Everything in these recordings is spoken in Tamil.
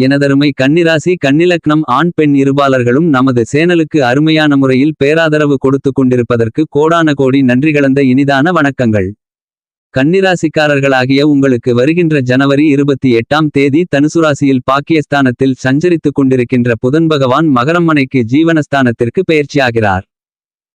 எனதருமை கன்னிராசி கன்னிலக்னம் ஆண் பெண் இருபாளர்களும் நமது சேனலுக்கு அருமையான முறையில் பேராதரவு கொடுத்து கொண்டிருப்பதற்கு கோடான கோடி நன்றி கலந்த இனிதான வணக்கங்கள். கன்னிராசிக்காரர்களாகிய உங்களுக்கு வருகின்ற ஜனவரி இருபத்தி எட்டாம் தேதி தனுசுராசியில் பாக்கியஸ்தானத்தில் சஞ்சரித்துக் கொண்டிருக்கின்ற புதன் பகவான் மகரம்மனைக்கு ஜீவனஸ்தானத்திற்கு பெயர்ச்சியாகிறார்.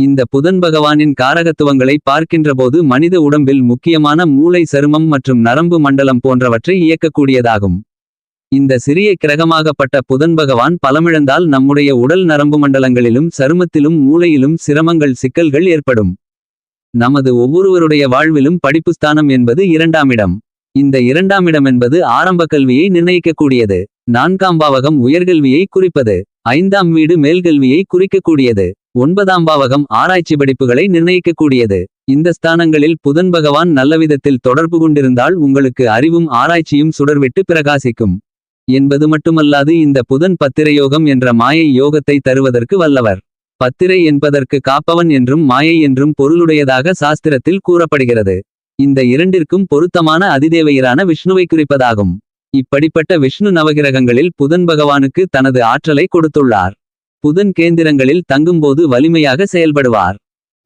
இந்த புதன் பகவானின் காரகத்துவங்களை பார்க்கின்றபோது மனித உடம்பில் முக்கியமான மூளை சருமம் மற்றும் நரம்பு மண்டலம் போன்றவற்றை இயக்கக்கூடியதாகும். இந்த சிறிய கிரகமாகப்பட்ட புதன் பகவான் பலமிழந்தால் நம்முடைய உடல் நரம்பு மண்டலங்களிலும் சருமத்திலும் மூளையிலும் சிரமங்கள் சிக்கல்கள் ஏற்படும். நமது ஒவ்வொருவருடைய வாழ்விலும் படிப்புஸ்தானம் என்பது இரண்டாம் இடம். இந்த இரண்டாம் இடம் என்பது ஆரம்ப கல்வியை நிர்ணயிக்கக்கூடியது. நான்காம் பாவகம் உயர்கல்வியை குறிப்பது. ஐந்தாம் வீடு மேல்கல்வியை குறிக்கக்கூடியது. ஒன்பதாம் பாவகம் ஆராய்ச்சி படிப்புகளை நிர்ணயிக்கக்கூடியது. இந்த ஸ்தானங்களில் புதன் பகவான் நல்லவிதத்தில் தொடர்பு கொண்டிருந்தால் உங்களுக்கு அறிவும் ஆராய்ச்சியும் சுடர்விட்டு பிரகாசிக்கும். என்பது மட்டுமல்லாது இந்த புதன் பத்திரயோகம் என்ற மாயை யோகத்தை தருவதற்கு வல்லவர். பத்திரை என்பதற்கு காப்பவன் என்றும் மாயை என்றும் பொருளுடையதாக சாஸ்திரத்தில் கூறப்படுகிறது. இந்த இரண்டிற்கும் பொருத்தமான அதிதேவையரான விஷ்ணுவை குறிப்பதாகும். இப்படிப்பட்ட விஷ்ணு நவகிரகங்களில் புதன் பகவானுக்கு தனது ஆற்றலை கொடுத்துள்ளார். புதன் கேந்திரங்களில் தங்கும்போது வலிமையாக செயல்படுவார்.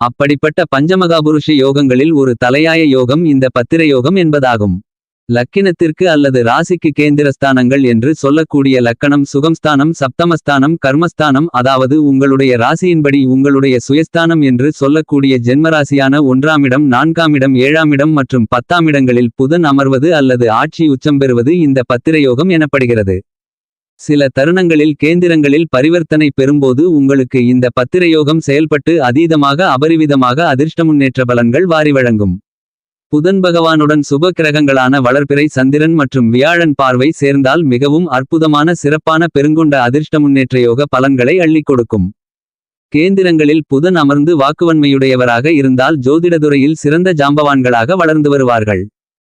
அப்படிப்பட்ட பஞ்சமகாபுருஷ யோகங்களில் ஒரு தலையாய யோகம் இந்த பத்திர யோகம் என்பதாகும். லக்கினத்திற்கு அல்லது ராசிக்கு கேந்திரஸ்தானங்கள் என்று சொல்லக்கூடிய லக்கணம் சுகம்ஸ்தானம் சப்தமஸ்தானம் கர்மஸ்தானம் அதாவது உங்களுடைய ராசியின்படி உங்களுடைய சுயஸ்தானம் என்று சொல்லக்கூடிய ஜென்மராசியான ஒன்றாமிடம் நான்காமிடம் ஏழாமிடம் மற்றும் பத்தாமிடங்களில் புதன் அமர்வது அல்லது ஆட்சி உச்சம் பெறுவது இந்த பத்திரயோகம் எனப்படுகிறது. சில தருணங்களில் கேந்திரங்களில் பரிவர்த்தனை பெறும்போது உங்களுக்கு இந்த பத்திரயோகம் செயல்பட்டு அதீதமாக அபரிவிதமாக அதிர்ஷ்ட முன்னேற்ற பலன்கள் வாரி வழங்கும். புதன் பகவானுடன் சுப கிரகங்களான வளர்பிறை சந்திரன் மற்றும் வியாழன் பார்வை சேர்ந்தால் மிகவும் அற்புதமான சிறப்பான பெருங்கொண்ட அதிர்ஷ்ட முன்னேற்ற யோக பலன்களை அள்ளிக் கொடுக்கும். கேந்திரங்களில் புதன் அமர்ந்து வாக்குவன்மையுடையவராக இருந்தால் ஜோதிடதுறையில் சிறந்த ஜாம்பவான்களாக வளர்ந்து வருவார்கள்.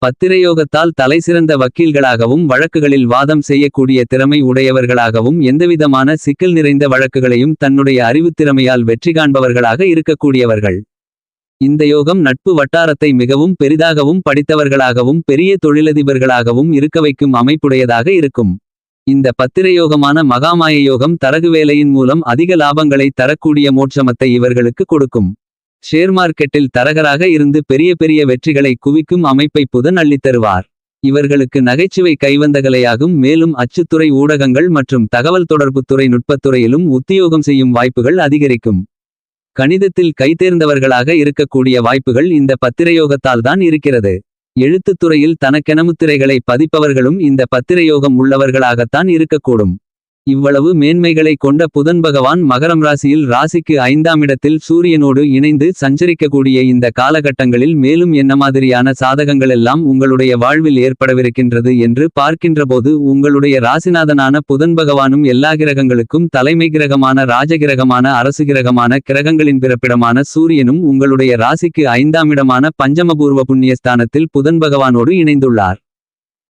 பத்திரயோகத்தால் தலைசிறந்த வக்கீல்களாகவும் வழக்குகளில் வாதம் செய்யக்கூடிய திறமை உடையவர்களாகவும் எந்தவிதமான சிக்கல் நிறைந்த வழக்குகளையும் தன்னுடைய அறிவுத்திறமையால் வெற்றி காண்பவர்களாக இருக்கக்கூடியவர்கள். இந்த யோகம் நட்பு வட்டாரத்தை மிகவும் பெரிதாகவும் படித்தவர்களாகவும் பெரிய தொழிலதிபர்களாகவும் இருக்க வைக்கும் அமைப்புடையதாக இருக்கும். இந்த பத்திரயோகமான மகாமாய யோகம் தரகு வேலையின் மூலம் அதிக லாபங்களை தரக்கூடிய மோட்சமத்தை இவர்களுக்கு கொடுக்கும். ஷேர் மார்க்கெட்டில் தரகராக இருந்து பெரிய பெரிய வெற்றிகளை குவிக்கும் அமைப்பை புதன் அள்ளித்தருவார். இவர்களுக்கு நகைச்சுவை கைவந்தகலையாகும். மேலும் அச்சுத்துறை ஊடகங்கள் மற்றும் தகவல் தொடர்புத்துறை நுட்பத்துறையிலும் உத்தியோகம் செய்யும் வாய்ப்புகள் அதிகரிக்கும். கணிதத்தில் கைதேர்ந்தவர்களாக இருக்கக்கூடிய வாய்ப்புகள் இந்த பத்திரயோகத்தால் தான் இருக்கிறது. எழுத்துத் துறையில் தனக்கெனமுத்திரைகளை பதிப்பவர்களும் இந்த பத்திரயோகம் உள்ளவர்களாகத்தான் இருக்கக்கூடும். இவ்வளவு மேன்மைகளை கொண்ட புதன் பகவான் மகரம் ராசியில் ராசிக்கு ஐந்தாம் இடத்தில் சூரியனோடு இணைந்து சஞ்சரிக்கக்கூடிய இந்த காலகட்டங்களில் மேலும் என்ன மாதிரியான சாதகங்களெல்லாம் உங்களுடைய வாழ்வில் ஏற்படவிருக்கின்றது என்று பார்க்கின்றபோது உங்களுடைய ராசிநாதனான புதன் பகவானும் எல்லா கிரகங்களுக்கும் தலைமை கிரகமான ராஜகிரகமான அரசு கிரகமான கிரகங்களின் பிறப்பிடமான சூரியனும் உங்களுடைய ராசிக்கு ஐந்தாம் இடமான பஞ்சமபூர்வ புண்ணியஸ்தானத்தில் புதன் பகவானோடு இணைந்துள்ளார்.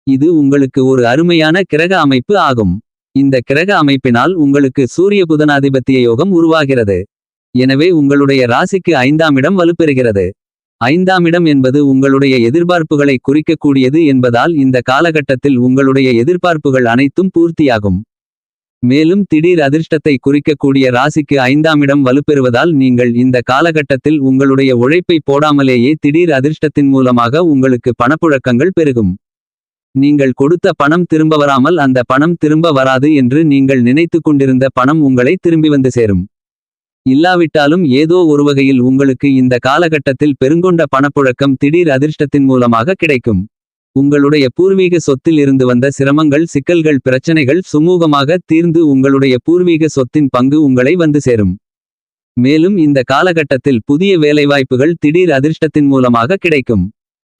இது உங்களுக்கு ஒரு அருமையான கிரக அமைப்பு ஆகும். இந்த கிரக அமைப்பினால் உங்களுக்கு சூரிய புதனாதிபத்திய யோகம் உருவாகிறது. எனவே உங்களுடைய ராசிக்கு ஐந்தாம் இடம் வலுப்பெறுகிறது. ஐந்தாம் இடம் என்பது உங்களுடைய எதிர்பார்ப்புகளை குறிக்கக்கூடியது என்பதால் இந்த காலகட்டத்தில் உங்களுடைய எதிர்பார்ப்புகள் அனைத்தும் பூர்த்தியாகும். மேலும் திடீர் அதிர்ஷ்டத்தை குறிக்கக்கூடிய ராசிக்கு ஐந்தாம் இடம் வலுப்பெறுவதால் நீங்கள் இந்த காலகட்டத்தில் உங்களுடைய உழைப்பை போடாமலேயே திடீர் அதிர்ஷ்டத்தின் மூலமாக உங்களுக்கு பணப்புழக்கங்கள் பெருகும். நீங்கள் கொடுத்த பணம் திரும்ப வராமல் அந்த பணம் திரும்ப வராது என்று நீங்கள் நினைத்துக் கொண்டிருந்த பணம் உங்களை திரும்பி வந்து சேரும். இல்லாவிட்டாலும் ஏதோ ஒருவகையில் உங்களுக்கு இந்த காலகட்டத்தில் பெருங்கொண்ட பணப்புழக்கம் திடீர் அதிர்ஷ்டத்தின் மூலமாக கிடைக்கும். உங்களுடைய பூர்வீக சொத்தில் இருந்து வந்த சிரமங்கள் சிக்கல்கள் பிரச்சனைகள் சுமூகமாக தீர்ந்து உங்களுடைய பூர்வீக சொத்தின் பங்கு உங்களை வந்து சேரும். மேலும் இந்த காலகட்டத்தில் புதிய வேலைவாய்ப்புகள் திடீர் அதிர்ஷ்டத்தின் மூலமாக கிடைக்கும்.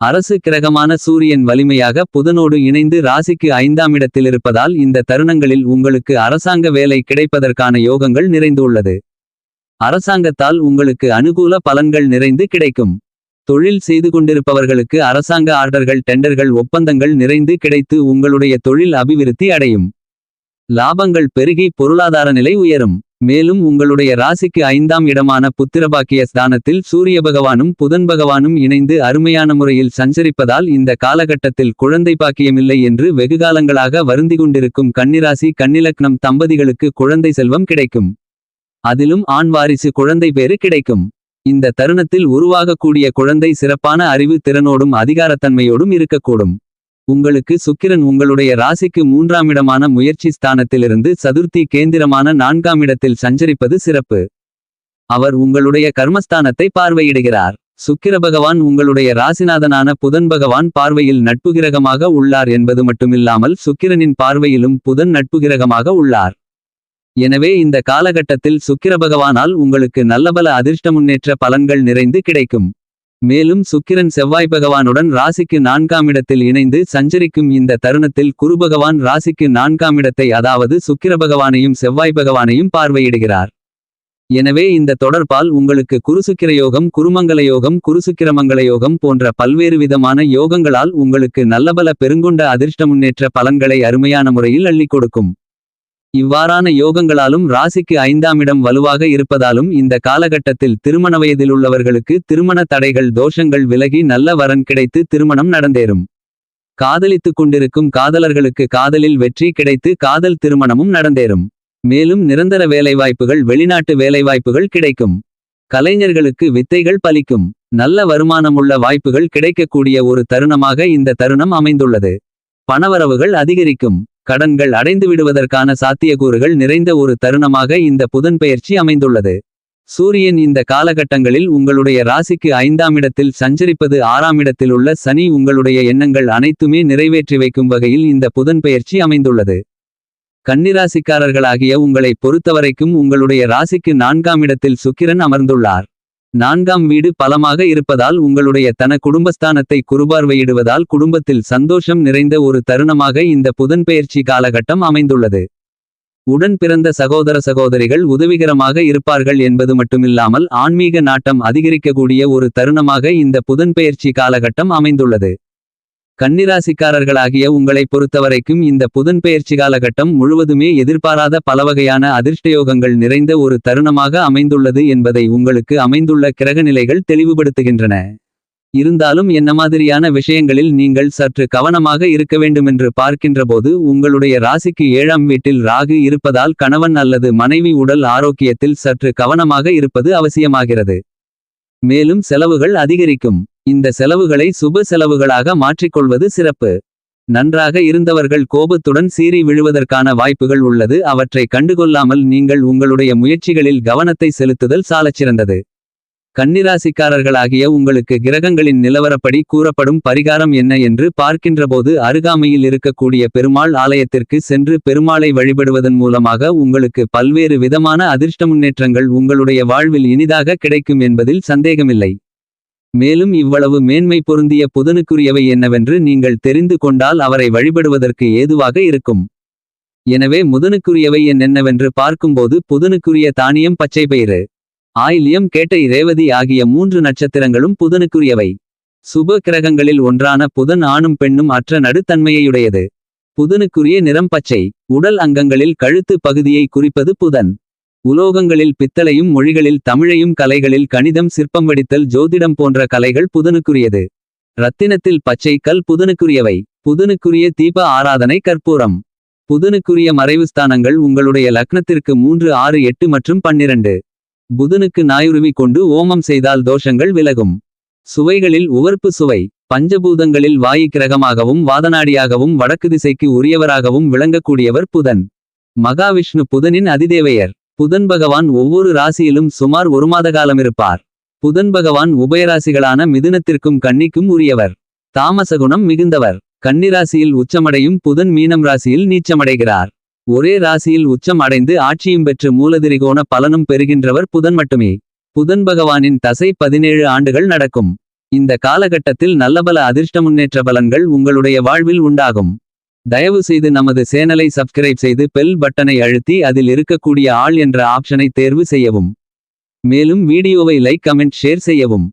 அரசு கிரகமான சூரியன் வலிமையாக புதனோடு இணைந்து ராசிக்கு ஐந்தாம் இடத்தில் இருப்பதால் இந்த தருணங்களில் உங்களுக்கு அரசாங்க வேலை கிடைப்பதற்கான யோகங்கள் நிறைந்துள்ளது அரசாங்கத்தால் உங்களுக்கு அனுகூல பலன்கள் நிறைந்து கிடைக்கும். தொழில் செய்து கொண்டிருப்பவர்களுக்கு அரசாங்க ஆர்டர்கள் டெண்டர்கள் ஒப்பந்தங்கள் நிறைந்து கிடைத்து உங்களுடைய தொழில் அபிவிருத்தி அடையும். லாபங்கள் பெருகி பொருளாதார நிலை உயரும். மேலும் உங்களுடைய ராசிக்கு ஐந்தாம் இடமான புத்திரபாக்கிய ஸ்தானத்தில் சூரிய பகவானும் புதன் பகவானும் இணைந்து அருமையான முறையில் சஞ்சரிப்பதால் இந்த காலகட்டத்தில் குழந்தை பாக்கியமில்லை என்று வெகுகாலங்களாக வருந்தி கொண்டிருக்கும் கன்னிராசி கன்னிலக்னம் தம்பதிகளுக்கு குழந்தை செல்வம் கிடைக்கும். அதிலும் ஆண் வாரிசு குழந்தை பேறு கிடைக்கும். இந்த தருணத்தில் உருவாகக்கூடிய குழந்தை சிறப்பான அறிவு திறனோடும் அதிகாரத்தன்மையோடும் இருக்கக்கூடும். உங்களுக்கு சுக்கிரன் உங்களுடைய ராசிக்கு மூன்றாம் இடமான முயற்சி ஸ்தானத்திலிருந்து சதுர்த்தி கேந்திரமான நான்காம் இடத்தில் சஞ்சரிப்பது சிறப்பு. அவர் உங்களுடைய கர்மஸ்தானத்தை பார்வையிடுகிறார். சுக்கிர பகவான் உங்களுடைய ராசிநாதனான புதன் பகவான் பார்வையில் நட்புகிரகமாக உள்ளார் என்பது மட்டுமில்லாமல் சுக்கிரனின் பார்வையிலும் புதன் நட்புகிரகமாக உள்ளார். எனவே இந்த காலகட்டத்தில் சுக்கிர பகவானால் உங்களுக்கு நல்லபல அதிர்ஷ்ட முன்னேற்ற பலன்கள் நிறைந்து கிடைக்கும். மேலும் சுக்கிரன் செவ்வாய் பகவானுடன் ராசிக்கு நான்காம் இடத்தில் இணைந்து சஞ்சரிக்கும் இந்த தருணத்தில் குரு பகவான் ராசிக்கு நான்காம் இடத்தை அதாவது சுக்கிர பகவானையும் செவ்வாய் பகவானையும் பார்வையிடுகிறார். எனவே இந்த தொடர்பால் உங்களுக்கு குருசுக்கிர யோகம் குருமங்கல யோகம் குருசுக்கிரமங்கல யோகம் போன்ற பல்வேறு விதமான யோகங்களால் உங்களுக்கு நல்லபல பெருங்கொண்ட அதிர்ஷ்ட முன்னேற்ற பலன்களை அருமையான முறையில் அள்ளிக் கொடுக்கும். இவ்வாறான யோகங்களாலும் ராசிக்கு ஐந்தாம் இடம் வலுவாக இருப்பதாலும் இந்த காலகட்டத்தில் திருமண வயதில் உள்ளவர்களுக்கு திருமண தடைகள் தோஷங்கள் விலகி நல்ல வரன் கிடைத்து திருமணம் நடந்தேறும். காதலித்துக் கொண்டிருக்கும் காதலர்களுக்கு காதலில் வெற்றி கிடைத்து காதல் திருமணமும் நடந்தேறும். மேலும் நிரந்தர வேலைவாய்ப்புகள் வெளிநாட்டு வேலைவாய்ப்புகள் கிடைக்கும். கலைஞர்களுக்கு வித்தைகள் பலிக்கும். நல்ல வருமானமுள்ள வாய்ப்புகள் கிடைக்கக்கூடிய ஒரு தருணமாக இந்த தருணம் அமைந்துள்ளது. பணவரவுகள் அதிகரிக்கும். கடன்கள் அடைந்து விடுவதற்கான சாத்தியக்கூறுகள் நிறைந்த ஒரு தருணமாக இந்த புதன் அமைந்துள்ளது. சூரியன் இந்த காலகட்டங்களில் உங்களுடைய ராசிக்கு ஐந்தாம் இடத்தில் சஞ்சரிப்பது ஆறாம் இடத்தில் உள்ள சனி உங்களுடைய எண்ணங்கள் அனைத்துமே நிறைவேற்றி வைக்கும் வகையில் இந்த புதன்பெயர்ச்சி அமைந்துள்ளது. கன்னிராசிக்காரர்களாகிய உங்களை பொறுத்தவரைக்கும் உங்களுடைய ராசிக்கு நான்காம் இடத்தில் சுக்கிரன் அமர்ந்துள்ளார். நான்காம் வீடு பலமாக இருப்பதால் உங்களுடைய தன குடும்பஸ்தானத்தை குறுபார்வையிடுவதால் குடும்பத்தில் சந்தோஷம் நிறைந்த ஒரு தருணமாக இந்த புதன்பெயர்ச்சி காலகட்டம் அமைந்துள்ளது. உடன் பிறந்த சகோதர சகோதரிகள் உதவிகரமாக இருப்பார்கள் என்பது மட்டுமில்லாமல் ஆன்மீக நாட்டம் அதிகரிக்கக்கூடிய ஒரு தருணமாக இந்த புதன்பெயர்ச்சி காலகட்டம் அமைந்துள்ளது. கன்னிராசிக்காரர்களாகிய உங்களை பொறுத்தவரைக்கும் இந்த புதன்பெயர்ச்சி காலகட்டம் முழுவதுமே எதிர்பாராத பலவகையான அதிர்ஷ்டயோகங்கள் நிறைந்த ஒரு தருணமாக அமைந்துள்ளது என்பதை உங்களுக்கு அமைந்துள்ள கிரகநிலைகள் தெளிவுபடுத்துகின்றன. இருந்தாலும் என்ன மாதிரியான விஷயங்களில் நீங்கள் சற்று கவனமாக இருக்க வேண்டுமென்று பார்க்கின்றபோது உங்களுடைய ராசிக்கு ஏழாம் வீட்டில் ராகு இருப்பதால் கணவன் அல்லது மனைவி உடல் ஆரோக்கியத்தில் சற்று கவனமாக இருப்பது அவசியமாகிறது. மேலும் செலவுகள் அதிகரிக்கும். இந்த செலவுகளை சுப செலவுகளாக மாற்றிக்கொள்வது சிறப்பு. நன்றாக இருந்தவர்கள் கோபத்துடன் சீறி விழுவதற்கான வாய்ப்புகள் உள்ளது. அவற்றை கண்டுகொள்ளாமல் நீங்கள் உங்களுடைய முயற்சிகளில் கவனத்தை செலுத்துதல் சாலச்சிறந்தது கன்னிராசிக்காரர்களாகிய உங்களுக்கு கிரகங்களின் நிலவரப்படி கூறப்படும் பரிகாரம் என்ன என்று பார்க்கின்றபோது அருகாமையில் இருக்கக்கூடிய பெருமாள் ஆலயத்திற்கு சென்று பெருமாளை வழிபடுவதன் மூலமாக உங்களுக்கு பல்வேறு விதமான அதிர்ஷ்ட முன்னேற்றங்கள் உங்களுடைய வாழ்வில் இனிதாக கிடைக்கும் என்பதில் சந்தேகமில்லை. மேலும் இவ்வளவு மேன்மை பொருந்திய புதனுக்குரியவை என்னவென்று நீங்கள் தெரிந்து கொண்டால் அவரை வழிபடுவதற்கு ஏதுவாக இருக்கும். எனவே முதனுக்குரியவை என்னென்னவென்று பார்க்கும்போது புதனுக்குரிய தானியம் பச்சை பயிறு ஆயில்யம் கேட்டை ரேவதி ஆகிய மூன்று நட்சத்திரங்களும் புதனுக்குரியவை. சுப கிரகங்களில் ஒன்றான புதன் ஆணும் பெண்ணும் அற்ற நடுத்தன்மையுடையது. புதனுக்குரிய நிறம் பச்சை உடல் அங்கங்களில் கழுத்து பகுதியை குறிப்பது புதன். உலோகங்களில் பித்தளையும் மொழிகளில் தமிழையும் கலைகளில் கணிதம் சிற்பம் வடித்தல் ஜோதிடம் போன்ற கலைகள் புதனுக்குரியது. ரத்தினத்தில் பச்சை கல் புதனுக்குரியவை. புதனுக்குரிய தீப ஆராதனை கற்பூரம். புதனுக்குரிய மறைவுஸ்தானங்கள் உங்களுடைய லக்னத்திற்கு மூன்று ஆறு எட்டு மற்றும் பன்னிரண்டு. புதனுக்கு நாயுருவி கொண்டு ஓமம் செய்தால் தோஷங்கள் விலகும். சுவைகளில் உவர்ப்பு சுவை. பஞ்சபூதங்களில் வாயு கிரகமாகவும் வாதநாடியாகவும் வடக்கு திசைக்கு உரியவராகவும் விளங்கக்கூடியவர் புதன். மகாவிஷ்ணு புதனின் அதிதேவையர். புதன் பகவான் ஒவ்வொரு ராசியிலும் சுமார் ஒரு மாத காலம் இருப்பார் புதன் பகவான் உபயராசிகளான மிதுனத்திற்கும் கன்னிக்கும் உரியவர். தாமசகுணம் மிகுந்தவர். கன்னிராசியில் உச்சமடையும் புதன் மீனம் ராசியில் நீச்சமடைகிறார். ஒரே ராசியில் உச்சம் அடைந்து ஆட்சியும் பெற்று மூலதிரிகோண பலனும் பெறுகின்றவர் புதன் மட்டுமே. புதன் பகவானின் தசை பதினேழு ஆண்டுகள் நடக்கும். இந்த காலகட்டத்தில் நல்லபல அதிர்ஷ்ட முன்னேற்ற பலன்கள் உங்களுடைய வாழ்வில் உண்டாகும். தயவு செய்து நமது சேனலை சப்ஸ்கிரைப் செய்து பெல் பட்டனை அழுத்தி அதில் இருக்கக்கூடிய ஆள் என்ற ஆப்ஷனை தேர்வு செய்யவும். மேலும் வீடியோவை லைக் கமெண்ட் ஷேர் செய்யவும்.